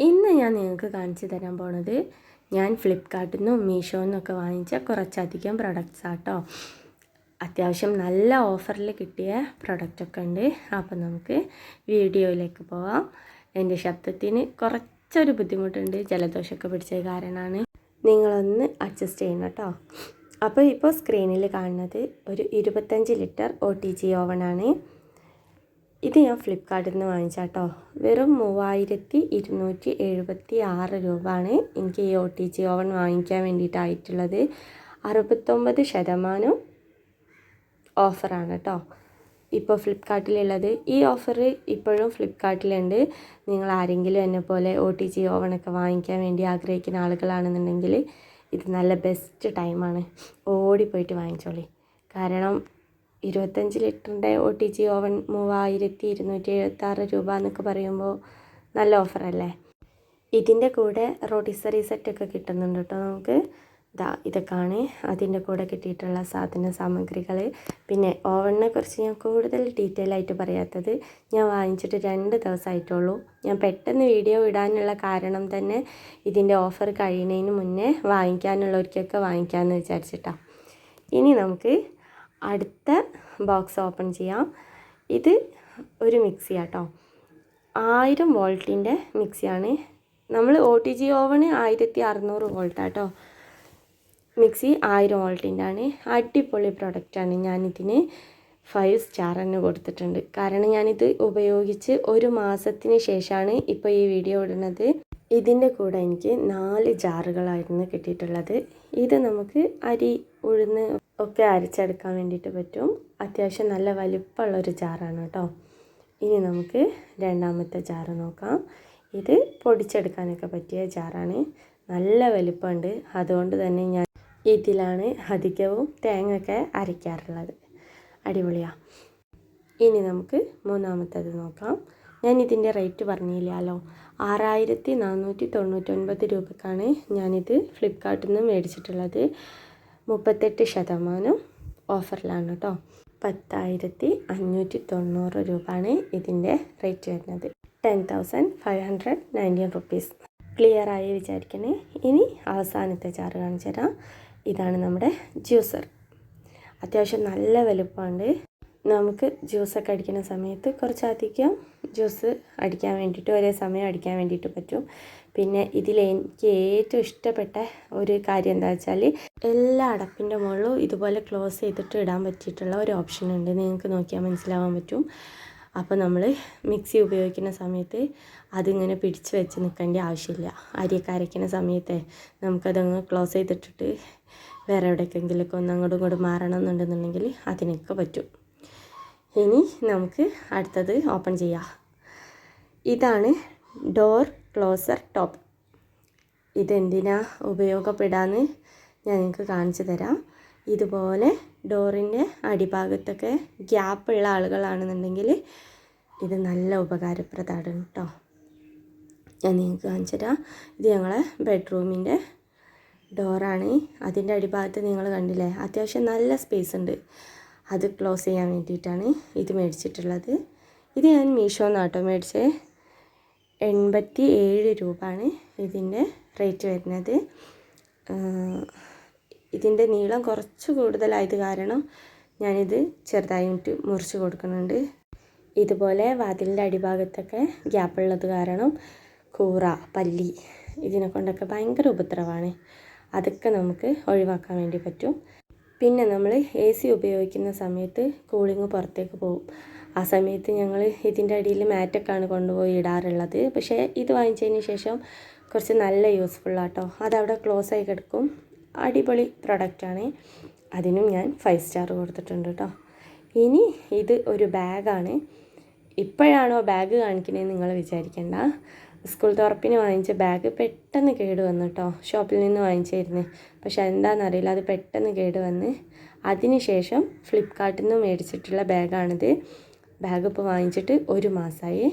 ഇന്ന് ഞാൻ നിങ്ങൾക്ക് കാണിച്ചു തരാൻ പോണത് ഞാൻ ഫ്ലിപ്കാർട്ടിൽ നിന്നും മീഷോയിൽ നിന്നൊക്കെ വാങ്ങിച്ച കുറച്ചധികം പ്രൊഡക്ട്സ് ആട്ടോ. അത്യാവശ്യം നല്ല ഓഫറിൽ കിട്ടിയ പ്രൊഡക്റ്റൊക്കെ ഉണ്ട് അപ്പം നമുക്ക് വീഡിയോയിലേക്ക് പോവാം. എന്റെ ശബ്ദത്തിന് കുറച്ചൊരു ബുദ്ധിമുട്ടുണ്ട്. ജലദോഷമൊക്കെ പിടിച്ച കാരണമാണ് നിങ്ങളൊന്ന് അഡ്ജസ്റ്റ് ചെയ്യണം കേട്ടോ. അപ്പോൾ ഇപ്പോൾ സ്ക്രീനിൽ കാണുന്നത് ഒരു ഇരുപത്തഞ്ച് ലിറ്റർ ഒ ടി ജി ഓവനാണ് ഇത് ഞാൻ ഫ്ലിപ്പ്കാർട്ടിൽ നിന്ന് വാങ്ങിച്ചാട്ടോ. വെറും മൂവായിരത്തി ഇരുന്നൂറ്റി എഴുപത്തി ആറ് രൂപയാണ് എനിക്ക് ഈ ഒ ടി ജി ഓവൻ വാങ്ങിക്കാൻ വേണ്ടിയിട്ടായിട്ടുള്ളത്. അറുപത്തൊമ്പത് ശതമാനം ഓഫറാണ് കേട്ടോ ഇപ്പോൾ ഫ്ലിപ്കാർട്ടിലുള്ളത് ഈ ഓഫർ ഇപ്പോഴും ഫ്ലിപ്കാർട്ടിലുണ്ട് നിങ്ങൾ ആരെങ്കിലും എന്നെ പോലെ ഒ ടി ജി ഓവനൊക്കെ വാങ്ങിക്കാൻ വേണ്ടി ആഗ്രഹിക്കുന്ന ആളുകളാണെന്നുണ്ടെങ്കിൽ ഇത് നല്ല ബെസ്റ്റ് ടൈമാണ് ഓടിപ്പോയിട്ട് വാങ്ങിച്ചോളി. കാരണം ഇരുപത്തഞ്ച് ലിറ്ററിന്റെ ഒ ടി ജി ഓവൻ മൂവായിരത്തി ഇരുന്നൂറ്റി എഴുപത്താറ് രൂപ എന്നൊക്കെ പറയുമ്പോൾ നല്ല ഓഫറല്ലേ? ഇതിന്റെ കൂടെ റോട്ടിസറി സെറ്റൊക്കെ കിട്ടുന്നുണ്ട് കേട്ടോ നമുക്ക്. ഇതാ ഇതൊക്കെയാണ് അതിന്റെ കൂടെ കിട്ടിയിട്ടുള്ള സാധന സാമഗ്രികൾ. പിന്നെ ഓവണിനെ കുറിച്ച് ഞാൻ കൂടുതൽ ഡീറ്റെയിൽ ആയിട്ട് പറയാത്തത് ഞാൻ വാങ്ങിച്ചിട്ട് രണ്ട് ദിവസമായിട്ടുള്ളൂ. ഞാൻ പെട്ടെന്ന് വീഡിയോ ഇടാനുള്ള കാരണം തന്നെ ഇതിന്റെ ഓഫർ കഴിയുന്നതിന് മുന്നേ വാങ്ങിക്കാനുള്ളവർക്കൊക്കെ വാങ്ങിക്കാമെന്ന് വിചാരിച്ചിട്ടാണ് ഇനി നമുക്ക് അടുത്ത ബോക്സ് ഓപ്പൺ ചെയ്യാം. ഇത് ഒരു മിക്സി ആട്ടോ. ആയിരം വോൾട്ടിന്റെ മിക്സിയാണ്. നമ്മൾ ഒ ടി ജി ഓവണ് ആയിരത്തി അറുന്നൂറ് വോൾട്ടാട്ടോ മിക്സി ആയിരം വോൾട്ടിന്റെ ആണ് അടിപൊളി പ്രൊഡക്റ്റാണ് ഞാനിതിന് ഫൈവ് സ്റ്റാർ തന്നെ കൊടുത്തിട്ടുണ്ട്. കാരണം ഞാനിത് ഉപയോഗിച്ച് ഒരു മാസത്തിന് ശേഷമാണ് ഇപ്പോൾ ഈ വീഡിയോ ഇടുന്നത്. ഇതിന്റെ കൂടെ എനിക്ക് നാല് ജാറുകളായിരുന്നു കിട്ടിയിട്ടുള്ളത്. ഇത് നമുക്ക് അരി ഉഴുന്ന് ഒക്കെ അരച്ചെടുക്കാൻ വേണ്ടിയിട്ട് പറ്റും. അത്യാവശ്യം നല്ല വലിപ്പമുള്ളൊരു ജാറാണ് കേട്ടോ. ഇനി നമുക്ക് രണ്ടാമത്തെ ജാറ് നോക്കാം. ഇത് പൊടിച്ചെടുക്കാനൊക്കെ പറ്റിയ ജാറാണ്. നല്ല വലിപ്പമുണ്ട്. അതുകൊണ്ട് തന്നെ ഞാൻ ഇതിലാണ് അധികവും തേങ്ങയൊക്കെ അരയ്ക്കാറുള്ളത്. അടിപൊളിയാണ് ഇനി നമുക്ക് മൂന്നാമത്തേത് നോക്കാം. ഞാൻ ഇതിന്റെ റേറ്റ് പറഞ്ഞില്ലല്ലോ. ആറായിരത്തി നാനൂറ്റി തൊണ്ണൂറ്റൊൻപത് രൂപക്കാണ് ഞാനിത് ഫ്ലിപ്കാർട്ടിൽ നിന്ന് മേടിച്ചിട്ടുള്ളത്. മുപ്പത്തെട്ട് ശതമാനം ഓഫറിലാണ് കേട്ടോ. പത്തായിരത്തി അഞ്ഞൂറ്റി തൊണ്ണൂറ് രൂപയാണ് ഇതിന്റെ റേറ്റ് വരുന്നത്. Ten thousand five hundred nineteen rupees. Clear ആയി വിചാരിക്കണേ. ഇനി അവസാനത്തെ ചാറ് കാണിച്ചു തരാം ഇതാണ് നമ്മുടെ ജ്യൂസർ. അത്യാവശ്യം നല്ല വലുപ്പമുണ്ട്. നമുക്ക് ജ്യൂസൊക്കെ അടിക്കുന്ന സമയത്ത് കുറച്ച് കുറച്ചധികം ജ്യൂസ് അടിക്കാൻ വേണ്ടിയിട്ട് ഒരേ സമയം അടിക്കാൻ വേണ്ടിയിട്ട് പറ്റും. പിന്നെ ഇതിൽ എനിക്ക് ഏറ്റവും ഇഷ്ടപ്പെട്ട ഒരു കാര്യം എന്താ വെച്ചാൽ എല്ലാ അടപ്പിന്റെ മുകളിലും ഇതുപോലെ ക്ലോസ് ചെയ്തിട്ട് ഇടാൻ പറ്റിയിട്ടുള്ള ഒരു ഓപ്ഷൻ ഉണ്ട്. നിങ്ങൾക്ക് നോക്കിയാൽ മനസ്സിലാവാൻ പറ്റും. അപ്പോൾ നമ്മൾ മിക്സി ഉപയോഗിക്കുന്ന സമയത്ത് അതിങ്ങനെ പിടിച്ച് വെച്ച് നിൽക്കേണ്ട ആവശ്യമില്ല. അരിയൊക്കെ അരയ്ക്കുന്ന സമയത്ത് നമുക്കതങ്ങ് ക്ലോസ് ചെയ്തിട്ടിട്ട് വേറെ എവിടേക്കെങ്കിലൊക്കെ ഒന്ന് അങ്ങോട്ടും ഇങ്ങോട്ടും മാറണം എന്നുണ്ടെന്നുണ്ടെങ്കിൽ അതിനൊക്കെ പറ്റും. ഇനി നമുക്ക് അടുത്തത് ഓപ്പൺ ചെയ്യാം. ഇതാണ് ഡോർ ക്ലോസർ ടോപ്പ്. ഇതെന്തിനാ ഉപയോഗപ്പെടാമെന്ന് ഞാൻ നിങ്ങൾക്ക് കാണിച്ചു തരാം. ഇതുപോലെ ഡോറിന്റെ അടിഭാഗത്തൊക്കെ ഗ്യാപ്പുള്ള ആളുകളാണെന്നുണ്ടെങ്കിൽ ഇത് നല്ല ഉപകാരപ്രദമാണ് കേട്ടോ. ഞാൻ നിങ്ങൾക്ക് കാണിച്ചു തരാം. ഇത് ഞങ്ങളെ ബെഡ്റൂമിന്റെ ഡോറാണ്. അതിന്റെ അടിഭാഗത്ത് നിങ്ങൾ കണ്ടില്ലേ? അത്യാവശ്യം നല്ല സ്പേസ് ഉണ്ട്. അത് ക്ലോസ് ചെയ്യാൻ വേണ്ടിയിട്ടാണ് ഇത് മേടിച്ചിട്ടുള്ളത്. ഇത് ഞാൻ മീഷോന്ന് ആട്ടോ മേടിച്ചത് എൺപത്തി ഏഴ് രൂപയാണ് ഇതിന്റെ റേറ്റ് വരുന്നത്. ഇതിന്റെ നീളം കുറച്ച് കൂടുതലായത് കാരണം ഞാനിത് ചെറുതായിട്ട് മുറിച്ച് കൊടുക്കുന്നുണ്ട്. ഇതുപോലെ വാതിലിന്റെ അടിഭാഗത്തൊക്കെ ഗ്യാപ്പുള്ളത് കാരണം കൂറ പല്ലി ഇതിനെ കൊണ്ടൊക്കെ ഭയങ്കര ഉപദ്രവമാണ്. അതൊക്കെ നമുക്ക് ഒഴിവാക്കാൻ വേണ്ടി പറ്റും. പിന്നെ നമ്മൾ എ സി ഉപയോഗിക്കുന്ന സമയത്ത് കൂളിംഗ് പുറത്തേക്ക് പോകും. ആ സമയത്ത് ഞങ്ങൾ ഇതിന്റെ അടിയിൽ മാറ്റൊക്കെയാണ് കൊണ്ടുപോയി ഇടാറുള്ളത്. പക്ഷേ ഇത് വാങ്ങിച്ചതിന് ശേഷം കുറച്ച് നല്ല യൂസ്ഫുള്ളാട്ടോ അതവിടെ ക്ലോസ് ആയി കിടക്കും. അടിപൊളി പ്രൊഡക്റ്റാണ് അതിനും ഞാൻ ഫൈവ് സ്റ്റാർ കൊടുത്തിട്ടുണ്ട് കേട്ടോ ഇനി ഇത് ഒരു ബാഗാണ് ഇപ്പോഴാണോ ബാഗ് കാണിക്കണേന്ന് നിങ്ങൾ വിചാരിക്കേണ്ട. സ്കൂൾ തുറപ്പിന് വാങ്ങിച്ച ബാഗ് പെട്ടെന്ന് കേട് വന്നു കേട്ടോ ഷോപ്പിൽ നിന്ന് വാങ്ങിച്ചായിരുന്നു. പക്ഷെ എന്താണെന്നറിയില്ല അത് പെട്ടെന്ന് കേട് വന്ന് അതിനുശേഷം ഫ്ലിപ്കാർട്ടിൽ നിന്ന് മേടിച്ചിട്ടുള്ള ബാഗാണിത്. ബാഗ് ഇപ്പോൾ വാങ്ങിച്ചിട്ട് ഒരു മാസമായി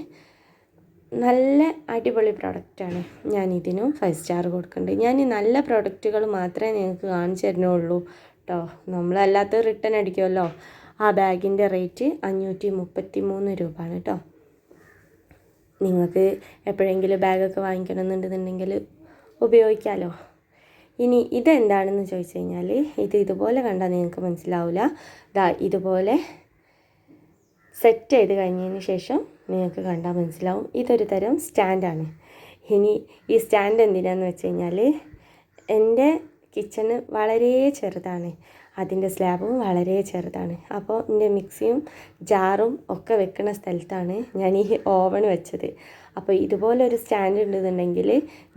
നല്ല അടിപൊളി പ്രൊഡക്റ്റാണ്. ഞാൻ ഇതിനും ഫൈവ് സ്റ്റാർ കൊടുക്കുന്നുണ്ട്. ഞാൻ ഈ നല്ല പ്രൊഡക്റ്റുകൾ മാത്രമേ നിങ്ങൾക്ക് കാണിച്ചു തരുന്നുള്ളൂ കേട്ടോ നമ്മളല്ലാത്ത റിട്ടേൺ അടിക്കുമല്ലോ. ആ ബാഗിന്റെ റേറ്റ് അഞ്ഞൂറ്റി മുപ്പത്തി മൂന്ന് രൂപയാണ് കേട്ടോ നിങ്ങൾക്ക് എപ്പോഴെങ്കിലും ബാഗൊക്കെ വാങ്ങിക്കണം എന്നുണ്ടെന്നുണ്ടെങ്കിൽ ഉപയോഗിക്കാമല്ലോ ഇനി ഇതെന്താണെന്ന് ചോദിച്ചു കഴിഞ്ഞാൽ ഇത് ഇതുപോലെ കണ്ടാൽ നിങ്ങൾക്ക് മനസ്സിലാവില്ല ദാ ഇതുപോലെ സെറ്റ് ചെയ്ത് കഴിഞ്ഞതിന് ശേഷം നിങ്ങൾക്ക് കണ്ടാൽ മനസ്സിലാവും. ഇതൊരു തരം സ്റ്റാൻഡാണ് ഇനി ഈ സ്റ്റാൻഡ് എന്തിനാന്ന് വെച്ച് കഴിഞ്ഞാൽ എന്റെ കിച്ചണ് വളരെ ചെറുതാണ്. അതിന്റെ സ്ലാബും വളരെ ചെറുതാണ്. അപ്പോൾ എന്റെ മിക്സിയും ജാറും ഒക്കെ വെക്കുന്ന സ്ഥലത്താണ് ഞാൻ ഈ ഓവൺ വെച്ചത്. അപ്പോൾ ഇതുപോലെ ഒരു സ്റ്റാൻഡ് ഉണ്ടെന്നുണ്ടെങ്കിൽ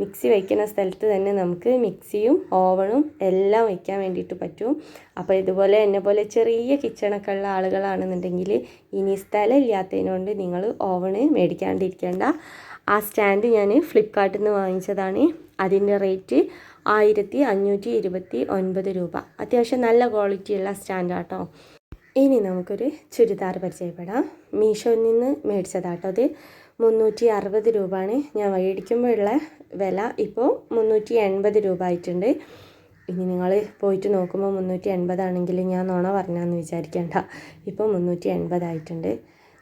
മിക്സി വയ്ക്കുന്ന സ്ഥലത്ത് തന്നെ നമുക്ക് മിക്സിയും ഓവണും എല്ലാം വയ്ക്കാൻ വേണ്ടിയിട്ട് പറ്റും. അപ്പോൾ ഇതുപോലെ എന്നെ പോലെ ചെറിയ കിച്ചണൊക്കെ ഉള്ള ആളുകളാണെന്നുണ്ടെങ്കിൽ ഇനി സ്ഥലം ഇല്ലാത്തതിനോണ്ട് നിങ്ങൾ ഓവണ് മേടിക്കാണ്ടിരിക്കേണ്ട. ആ സ്റ്റാൻഡ് ഞാൻ ഫ്ലിപ്കാർട്ടിൽ നിന്ന് വാങ്ങിച്ചതാണ്. അതിന്റെ റേറ്റ് ആയിരത്തി അഞ്ഞൂറ്റി ഇരുപത്തി ഒൻപത് രൂപ. അത്യാവശ്യം നല്ല ക്വാളിറ്റിയുള്ള സ്റ്റാൻഡാട്ടോ. ഇനി നമുക്കൊരു ചുരിദാർ പരിചയപ്പെടാം. മീഷോയിൽ നിന്ന് മേടിച്ചതാട്ടോ അത് മുന്നൂറ്റി അറുപത് രൂപയാണ്. ഞാൻ മേടിക്കുമ്പോഴുള്ള വില ഇപ്പോൾ മുന്നൂറ്റി എൺപത് രൂപ ആയിട്ടുണ്ട് ഇനി നിങ്ങൾ പോയിട്ട് നോക്കുമ്പോൾ മുന്നൂറ്റി എൺപതാണെങ്കിൽ ഞാൻ നോണ പറഞ്ഞാന്ന് വിചാരിക്കേണ്ട. ഇപ്പോൾ മുന്നൂറ്റി എൺപതായിട്ടുണ്ട്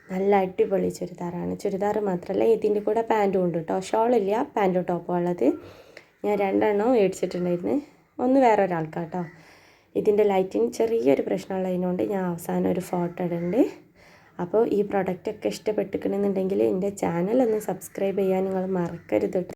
നല്ല അടിപൊളി ചുരിദാറാണ്. ചുരിദാർ മാത്രമല്ല ഇതിന്റെ കൂടെ പാന്റും ഉണ്ട് കേട്ടോ. ഷോളില്ല പാന്റും ടോപ്പും ഉള്ളത്. ഞാൻ രണ്ടെണ്ണം മേടിച്ചിട്ടുണ്ടായിരുന്നു. ഒന്ന് വേറെ ഒരാൾക്കാട്ടോ ഇതിന്റെ ലൈറ്റിങ് ചെറിയൊരു പ്രശ്നമുള്ളതിനോണ്ട് ഞാൻ അവസാനം ഒരു ഫോട്ടോ ഇടുന്നുണ്ട് അപ്പോൾ ഈ പ്രൊഡക്റ്റൊക്കെ ഇഷ്ടപ്പെട്ടിരിക്കണമെന്നുണ്ടെങ്കിൽ എന്റെ ചാനൽ ഒന്ന് സബ്സ്ക്രൈബ് ചെയ്യാൻ നിങ്ങൾ മറക്കരുത്